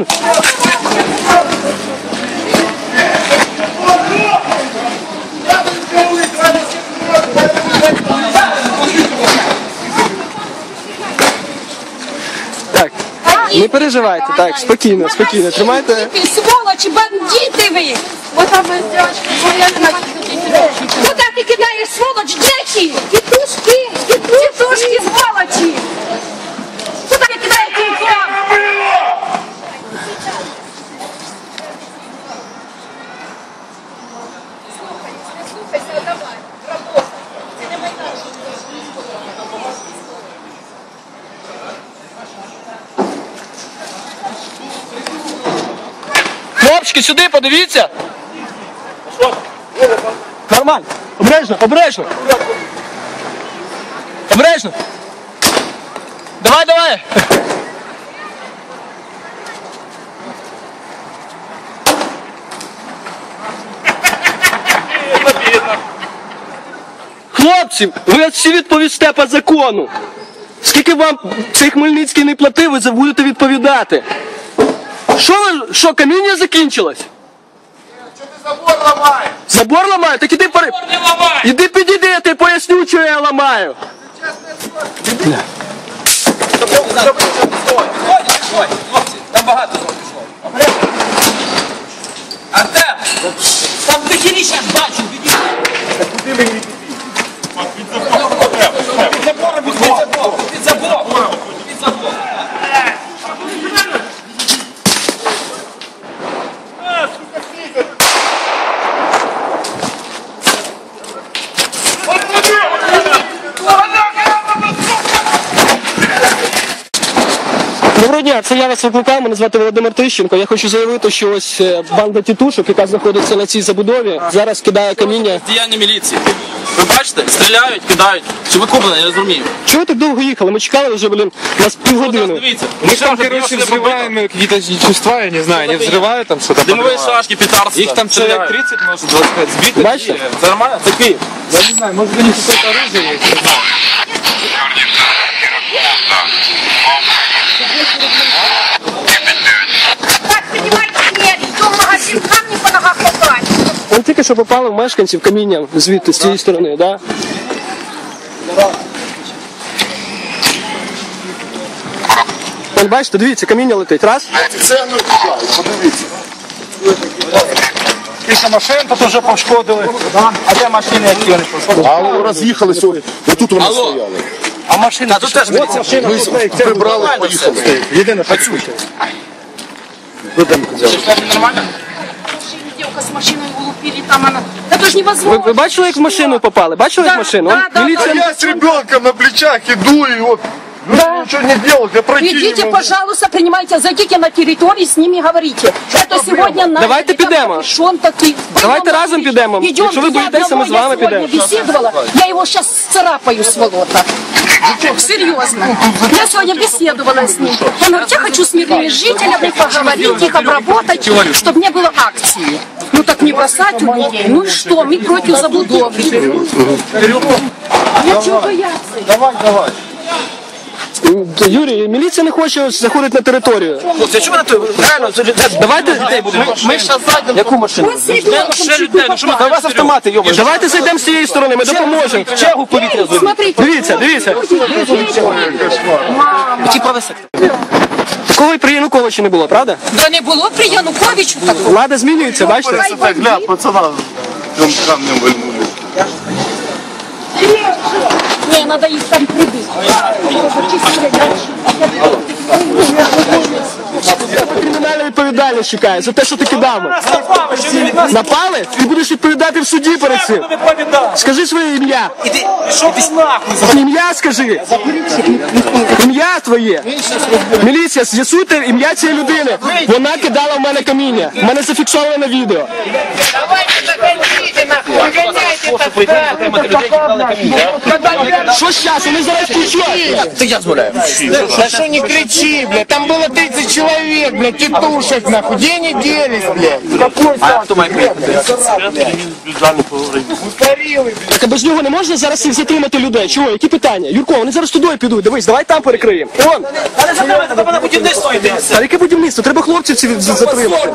Можна? Так, не переживайте, так, спокійно, спокійно. Тримайте. Сволочі, бандити ви! Куда ти кидаєш сволоч? Дети! Тітушки! Тітушки, сволочі! Куда ти кидаєш тітушки? Хлопчики, сюди подивіться. Нормально. Обережно, обережно. Обережно. Давай, давай. Хлопці, ви всі відповісте по закону. Скільки вам цей Хмельницький не платив, ви будете відповідати. Що ви, що, каміння закінчилось? Забор ламає! Забор ламаю? Так іди Забор Не ламай! Іди підійди, я тобі поясню, що я ламаю. Там багато знову пішло. Артем! Там дохеріща бачу, відійди. Куди мені піти? Під забор, під забор, під забор, під забор. Доброго дня, це я вас викликав, мене звати Володимир Тищенко. Я хочу заявити, що ось е, банда тітушок, яка знаходиться на цій забудові, зараз кидає каміння. Діяння міліції. Ви бачите, стріляють, кидають. Чи ви куплені, я не розумію. Чого ви так довго їхали? Ми чекали вже, блін, нас півгодини. Дивіться, Мы там, короче, взрываем какие-то вещества, я не знаю, не взрывают там что-то. Димові подрывают. шашки, петарства. Их там человек 30, может, 25 сбито. Бачите? Це нормально? Це Київ. Я не знаю, может, у них какое-то оружие есть. не що попали в мешканців каміння звідти, з цієї сторони, да? Вон, бачите, дивіться, каміння летить. Раз. Це не кидають, подивіться. Кілька машин тут уже пошкодили. А де машини, які вони пошкодили? А роз'їхалися, отут вони стояли. А машина тут теж Ми прибрали, поїхали. Єдине, працюйте. Нормально? Девка з машиною улупили, там вона... то ж Ви, Вы, вы бачили, як в машину попали? Бачили, як в Да, машину? да, Он- да, Міліція Я с ребенком на плечах иду, и вот люди ничего не делают, я пройти не Идите, могу. пожалуйста, принимайте, зайдите на территорию, с ними говорите. Это сегодня на... Давайте підемо. Шон такий. Давайте Пойдем разом на підемо. Идем, Якщо ви я боїтеся, ми з одного, вами я сегодня підемо. беседовала, я его сейчас царапаю, сволота. Серьезно. Я сегодня беседовала с ним. Он говорит, я хочу с мирными жителями поговорить, их обработать, чтобы не было акции. Ну так не бросать у людей. Ну и что, мы против забудовы. Я чего бояться? Давай, давай. Юрій, міліція не хоче заходити на територію. Хлопці, чому ви на то? Реально, це людей Давайте, Ми ж зайдемо. Яку машину? Ще людей, ну що ми вас автомати, йома. давайте зайдемо з цієї сторони, ми допоможемо. Чергу повітря зробимо. Смотрите. Дивіться, дивіться. Який правий сектор? Такого і при Януковичі не було, правда? Да не було при Януковичу такого. Влада змінюється, бачите? Так, гля, пацана, там камнем вальнули. Не, надо их там прибить. Кримінальна відповідальність чекає за те, що ти кидав. Напали? Ти будеш відповідати в суді перед цим. Скажи своє ім'я. Іди, що ти нахуй? Ім'я скажи. Ім'я твоє. Міліція, з'ясуйте ім'я цієї людини. Вона кидала в мене каміння. У мене зафіксовано на відео. Давайте заканчивайте нахуй. Людей, які дали. Що зараз? Вони зараз кричать. Це я змовляю. Да что не кричи, блядь, там было 30 человек, блядь, тетушек, нахуй, где они делись, блядь? А хто має приїхати? Так а без нього не можна зараз їх затримати людей. Чого? Які питання? Юрко, вони зараз туди підуть. Дивись, давай там перекриємо. Он. Але затримати, треба на будівництво йти. А яке будівництво? Треба хлопців ці з- затримати.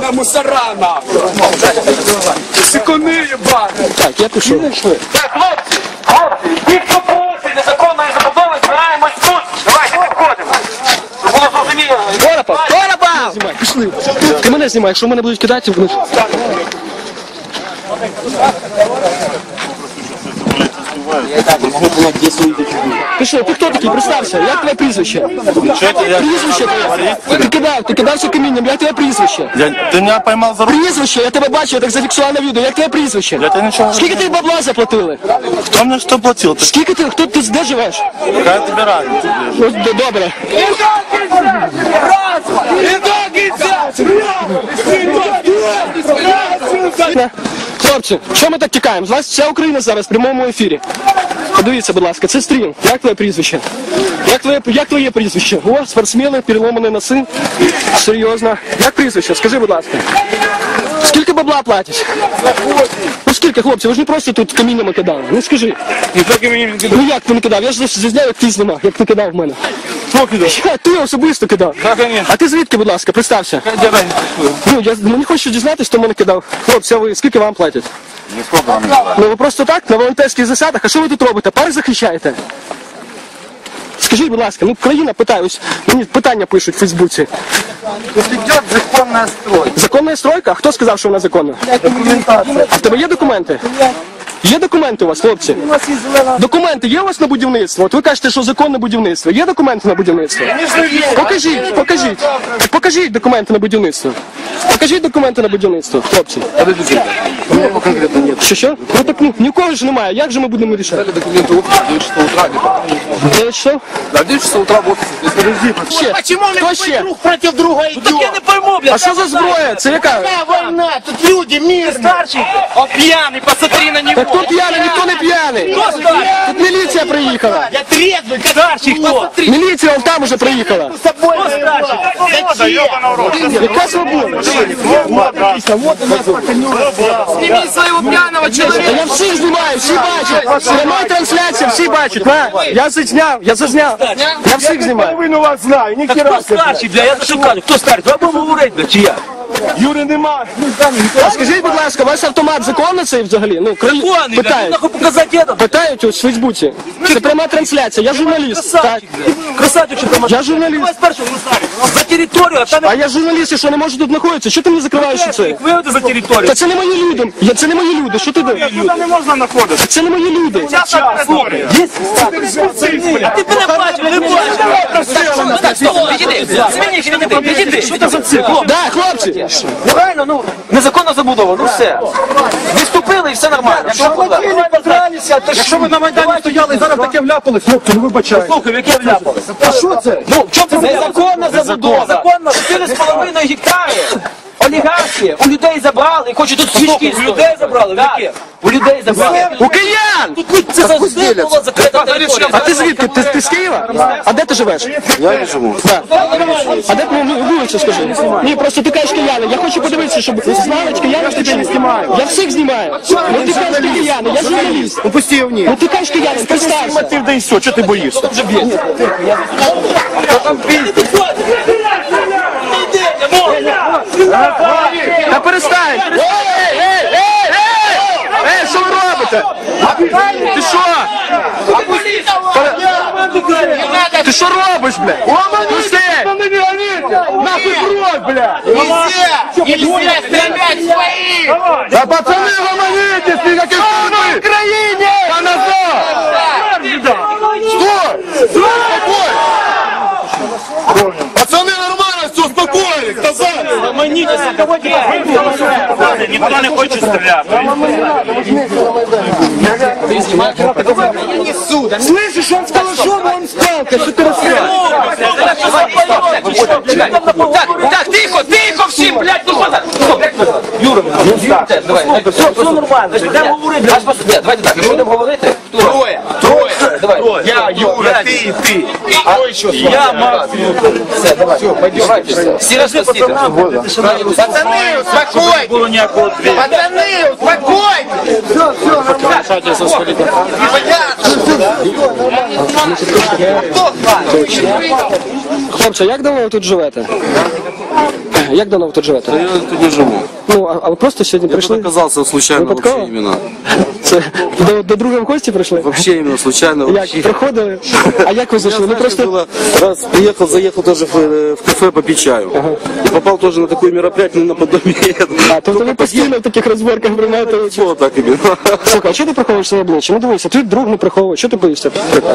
Так, я пишу. Так, хлопці, хлопці, ті, хто проти незаконної забудови, збираємось тут. Давайте підходимо. Щоб було зрозуміло. Торопов! Торопов! Знімай, пішли. Ти мене знімай, якщо мене будуть кидати, вони ж... Пішли, ти хто такий? Представся, як твоє прізвище? Прізвище твоє. Ти кидав, ти кидався камінням, як твоє прізвище? Я, ты меня поймал за руку. Прізвище, я тебе бачу, я так зафіксував на відео, як твоє прізвище? Я тебе ничего не Скільки ти бабла заплатили? Кто мне что платил? Ты Скільки ти, хто ти де живеш? какая тебе разница? Ну, д- добре. Хлопці, що ми так тікаємо? З вас вся Україна зараз в прямому ефірі. Подивіться, будь ласка, це стрім. Як твоє прізвище? Як твоє, як твоє прізвище? О, спортсмени, переломані носи. Серйозно. Як прізвище? Скажи, будь ласка. Скільки бабла платять? Ну скільки, хлопці, ви ж не просто тут каміннями кидали. Ну скажи. Ну як ти не кидав? Я ж зазняв, як ти знімав, як ти кидав в мене. Хто кидав? Я, ти особисто кидав. А ти звідки, будь ласка, представся. Ну, я мені хочу дізнатися, хто мене кидав. Хлопці, а ви скільки вам платять? Ну ви просто так, на волонтерських засадах. А що ви тут робите? Парк захищаєте? Скажіть, будь ласка, ну країна питає, ось мені питання пишуть в Фейсбуці. Идет законная стройка. Законна стройка? Хто сказав, що вона законна? Документация. А в тебе є документи? Є документи у вас, хлопці? Документи є у вас на будівництво? От ви кажете, що законне будівництво. Є документи на будівництво? Покажіть, покажіть. Так покажіть документи на будівництво. Покажіть документи на будівництво, хлопці. Що що? Ну так ну, нікого ж немає. Як же ми будемо рішати? Документы в офисе 9 часов утра где-то. Е, Що? Да, в 9 часов утра в офисе. Ще? Почему Хто мы ще? друг против друга Так я идем? не пойму, блядь. А що за зброя? Це яка? Да, война, тут люди мирные. Старший, о, пьяный, посмотри на него. Так хто п'яний, ніхто не п'яний. Кто старший? Тут міліція приїхала. Я трезвый, Старший кто? Міліція вон там уже приїхала. с собой Зачем? Яка свобода? Сними своего пьяного Та я всіх знімаю, всі бачать. Пряма трансляція, всі бачать. На, я зазняв, я зазняв. Я всіх знімаю. Половину вас знаю, ні Хто старший, бля, я за що кажу, хто старший? Давай будемо говорити, бля, чи я? Юри нема. А скажіть, будь ласка, ваш автомат законний цей взагалі? Ну, краї... Ну питають. нахуй показати это. Питають ось в Фейсбуці. Це пряма трансляція, я журналіст. Так. Красавчик, що там. Я журналіст. Давай спершу за територію, а там А я журналіст, і що не можу тут знаходитися. Що ти мені закриваєш це? виведи за територію. Та це не мої люди. Я, це не мої люди. Що ти де? не можна знаходити. Це не мої люди. Слухай, є? А ти мене бачив, не бачив. Так, так, стоп, підійди. Змініть, підійди, підійди. Що це за цирк? Да, хлопці. Ну реально, ну, незаконна забудова, ну все. Все нормально. Що ви на Майдані стояли і зараз таке вляпались, хлопці, ну вибачайте. Слухай, яке вляпали? А що це? Ну, в чому це незаконна забудова? Незаконна, 4,5 гектари. Олігархи у людей забрали і хочуть тут свічки. У людей забрали? В яке? У людей забрали. У киян! Тут це завжди була закрита територія. А ти звідки? Ти, ти з Києва? А де ти живеш? Я не живу. Так. А де ну, ну, вулицю скажи? Ні, просто ти кажеш кияни. Я хочу подивитися, щоб знали кияни, що ти не знімаю. Я всіх знімаю. Ну ти кажеш кияни, я журналіст. Опусти його вниз. Ну ти кажеш кияни, представся. Мотив да і все, чого ти боїшся? Та перестань! Ей, ей, ей, ей! Ей, що ви робите? Ти що? Ти що робиш, бля? Пусти! Нахуй брод, бля! Нельзя! Нельзя стрелять своих! Да пацани, гомонітесь, ніяких в Україні! Та Ніхто не хоче стріляти. Слышишь, он сказал, что он сталкер, что ты рассказываешь? Так, так, тихо, тихо всім, блядь, ну що так? Стоп, як ви? Юра, ну так, давай. Все, все нормально, йдемо говорити. Аж просто, ні, давайте так, якщо будемо говорити, троє, троє, давай. Я, Юра, ти і ти. Я, Максим. Все, давай. Давайте, всі решта сіти. Пацаны, успокойтесь! Пацаны, успокойтесь! Хлопці, як давно ви тут живете? Як давно ви тут живете? Я тут не живу. Ну, а, а ви просто сьогодні Я тут прийшли? оказался случайно Выпадково? вообще именно. Це до, до друга в гості прийшли? Вообще именно случайно. вообще. Як проходили? А як ви зайшли? Ну Знаешь, просто было, раз приехал, заехал тоже в, э, в кафе попить чаю. И попал тоже на такое мероприятие ну, наподобие этого. а, тобто ви постійно в таких розборках приймаєте участь? Вот так именно. Слухай, а чого ти приховуєш своє обличчя? Ну дивися, ти друг не приховуєш, що ти боїшся?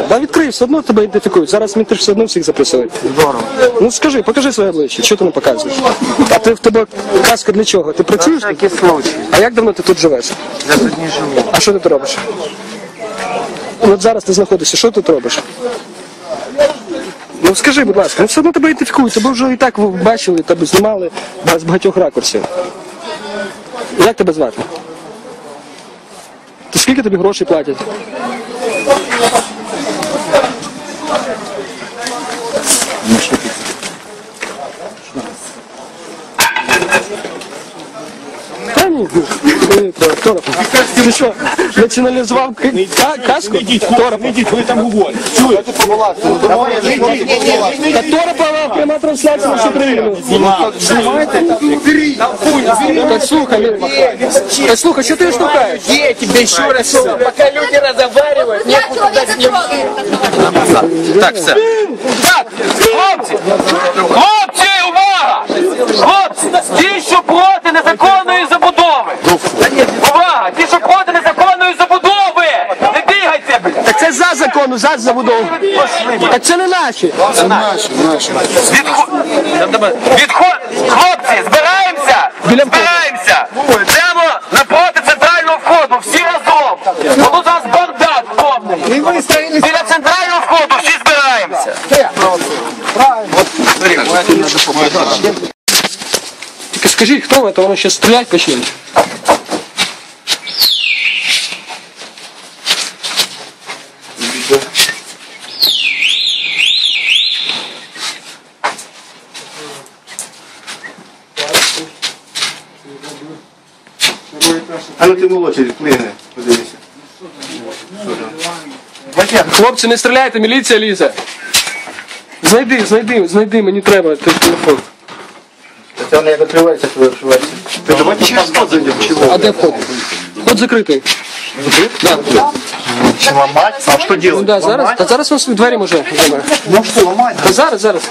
Да відкрий, все одно тебе ідентифікують. Зараз мінти ж все одно всіх записують. Ну скажи, покажи своє обличчя, що ти не показуєш? А ти в тебе каска для чого? Ти працюєш? тут? А як давно ти тут живеш? Я тут не живу. А що ти тут робиш? Ну, От зараз ти знаходишся, що ти тут робиш? Ну скажи, будь ласка, ну все одно тебе ідентифікують, тебе вже і так бачили, тебе знімали з багатьох ракурсів. Як тебе звати? То скільки тобі грошей платять? Та ні, ні, то- Торопов. Ти що, націоналізував к- ка- каску? Торопов. Ви там говорите. Та Торопова пряма трансляція на всю країну. Так слухай, ну, так слухай, що ти штукаєш? Я тебе еще раз говорю, пока люди разговаривают, некуда дать мне Так, все. Так, хлопці! Хлопці, увага! Хлопці! Ті, що проти незаконної забудови! Увага! Ті, що проти незаконної забудови! Не бігайте, блядь! Так це за закону, за забудову. Так це не наші. Відход... Відход... Хлопці, збираємося! Збираємося! Йдемо напроти центрального входу, всі разом! Бо тут зараз бардак повний! Біля центрального входу всі збираємося! Тільки скажіть, хто ви, то воно ще стріляти почне. А ну ти молодший, плигне, подивися. Хлопці, не стріляйте, міліція лізе. Знайди, знайди, знайди, мені треба телефон. Це воно як відкривається, коли відкривається. Ти давайте через вход зайдемо. А де вход? Вход закритий. Да. Ломать? А що Ну делать? да, зараз, та зараз ось двері може. зламає. Ну що, ломать? Та зараз, зараз.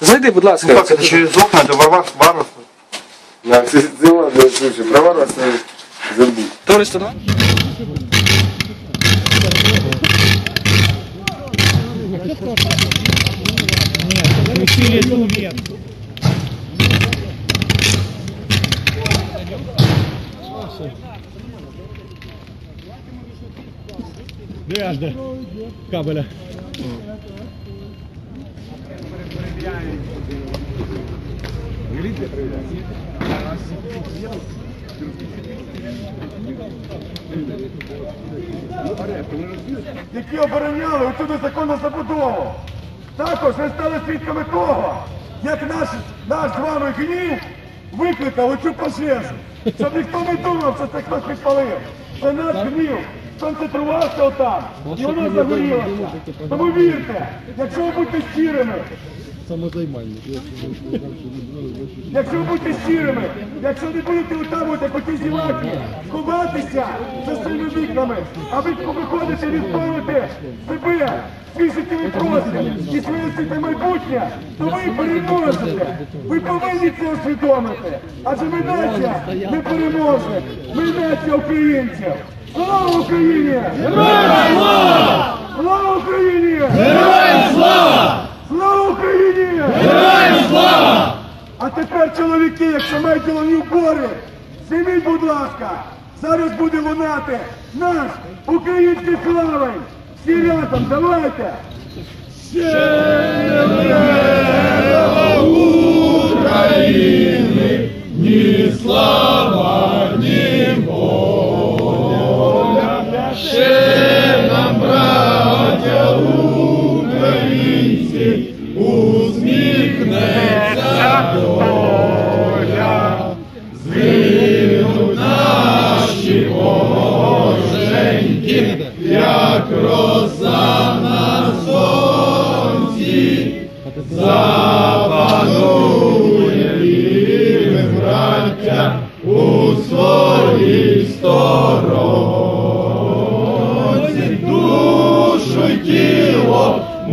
Зайди, будь ласка. Как это через окна до ворваться, ворваться? Да, ты, ты ладно, слушай, про ворваться забудь. Товариство, давай. Які обороняли оцю незаконну забудову. Також ми стали свідками того, як наш, наш з вами гнів викликав оцю пожежу. Щоб ніхто не думав, що це хтось підпалив. Це наш гнів концентрувався отам, і воно загорілося. Тому вірте, якщо ви будете щирими, Якщо ви будете щирими, якщо не будете утамувати по тій зіваки, ховатися за своїми вікнами, а ви виходите відстоювати себе, свій життєвий простір і своє світле майбутнє, то ви переможете. Ви повинні це усвідомити. Адже ми нація не переможе. Ми нація українців. Слава Україні! Слава Україні! Героям слава! Слава Україні! А тепер, чоловіки, якщо мають головні убори, зніміть, будь ласка, зараз буде лунати наш український славень. Всі разом, давайте. Ще України, ні Слава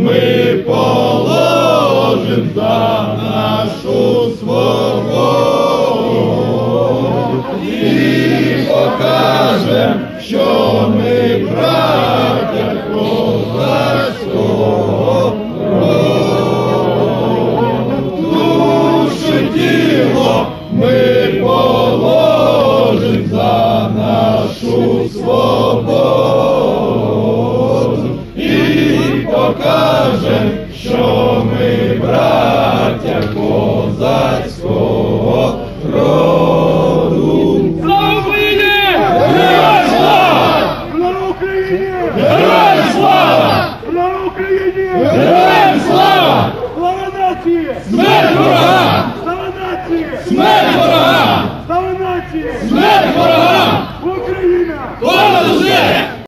ми положим за. що ми, браття, козацькі.